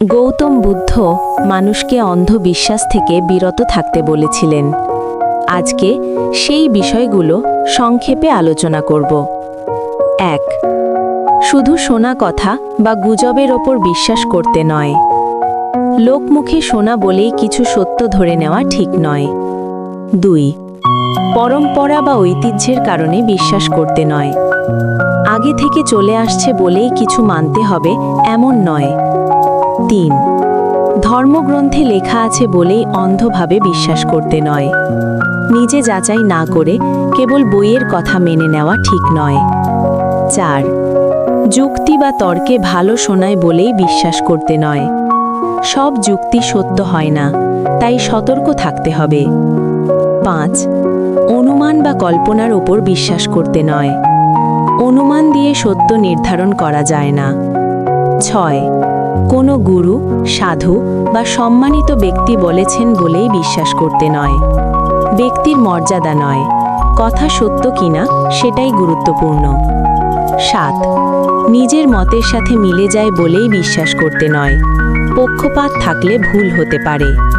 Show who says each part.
Speaker 1: গৌতম বুদ্ধ মানুষকে অন্ধবিশ্বাস থেকে বিরত থাকতে বলেছিলেন। আজকে সেই বিষয়গুলো সংক্ষেপে আলোচনা করব। এক, শুধু শোনা কথা বা গুজবের ওপর বিশ্বাস করতে নয়। লোকমুখে শোনা বলেই কিছু সত্য ধরে নেওয়া ঠিক নয়। দুই, পরম্পরা বা ঐতিহ্যের কারণে বিশ্বাস করতে নয়। আগে থেকে চলে আসছে বলেই কিছু মানতে হবে এমন নয়। তিন। ধর্মগ্রন্থে লেখা আছে বলেই অন্ধভাবে বিশ্বাস করতে নয়। নিজে যাচাই না করে কেবল বইয়ের কথা মেনে নেওয়া ঠিক নয়। চার। যুক্তি বা তর্কে ভালো শোনায় বলেই বিশ্বাস করতে নয়। সব যুক্তি সত্য হয় না, তাই সতর্ক থাকতে হবে। পাঁচ। অনুমান বা কল্পনার ওপর বিশ্বাস করতে নয়। অনুমান দিয়ে সত্য নির্ধারণ করা যায় না। ছয়। কোনো গুরু, সাধু বা সম্মানিত ব্যক্তি বলেছেন বলেই বিশ্বাস করতে নয়। ব্যক্তির মর্যাদা নয়। কথা সত্য কিনা সেটাই গুরুত্বপূর্ণ। সাত, নিজের মতের সাথে মিলে যায় বলেই বিশ্বাস করতে নয়। পক্ষপাত থাকলে ভুল হতে পারে।